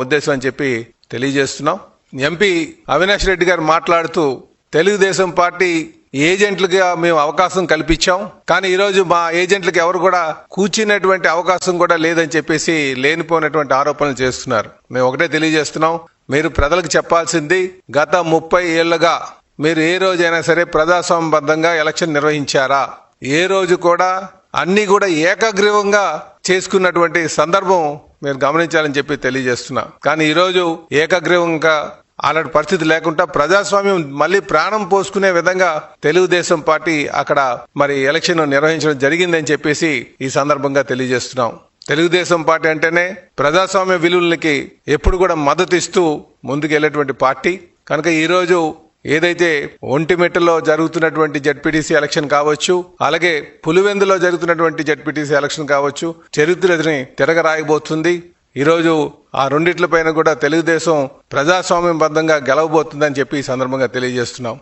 ఉద్దేశం అని చెప్పి తెలియజేస్తున్నాం. ఎంపీ అవినాష్ రెడ్డి గారు మాట్లాడుతూ తెలుగుదేశం పార్టీ ఏజెంట్లుగా మేము అవకాశం కల్పించాం. కానీ ఈరోజు మా ఏజెంట్లకు ఎవరు కూడా కూర్చునేటువంటి అవకాశం కూడా లేదని చెప్పేసి లేనిపోయినటువంటి ఆరోపణలు చేస్తున్నారు. మేము ఒకటే తెలియజేస్తున్నాం. మీరు ప్రజలకు చెప్పాల్సింది గత ముప్పై ఏళ్ళుగా మీరు ఏ రోజైనా సరే ప్రజాస్వామ్యబద్ధంగా ఎలక్షన్ నిర్వహించారా? ఏ రోజు కూడా అన్ని కూడా ఏకగ్రీవంగా చేసుకున్నటువంటి సందర్భం మీరు గమనించాలని చెప్పి తెలియజేస్తున్నా. కానీ ఈరోజు ఏకగ్రీవంగా అలాంటి పరిస్థితి లేకుండా ప్రజాస్వామ్యం మళ్ళీ ప్రాణం పోసుకునే విధంగా తెలుగుదేశం పార్టీ అక్కడ మరి ఎలక్షన్ నిర్వహించడం జరిగిందని చెప్పేసి ఈ సందర్భంగా తెలియజేస్తున్నాం. తెలుగుదేశం పార్టీ అంటేనే ప్రజాస్వామ్య విలువలకి ఎప్పుడు కూడా మద్దతు ఇస్తూ ముందుకెళ్ళేటువంటి పార్టీ. కనుక ఈరోజు ఏదైతే ఒంటిమిట్టలో జరుగుతున్నటువంటి జడ్పీటీసీ ఎలక్షన్ కావచ్చు అలాగే పులివెందులో జరుగుతున్నటువంటి జడ్పీటీసీ ఎలక్షన్ కావచ్చు చరిత్రని తిరగరాయబోతుంది. ఈరోజు ఆ రెండిట్లపైన కూడా తెలుగుదేశం ప్రజాస్వామ్యం బద్దంగా గెలవబోతుందని చెప్పి ఈ సందర్భంగా తెలియజేస్తున్నాం.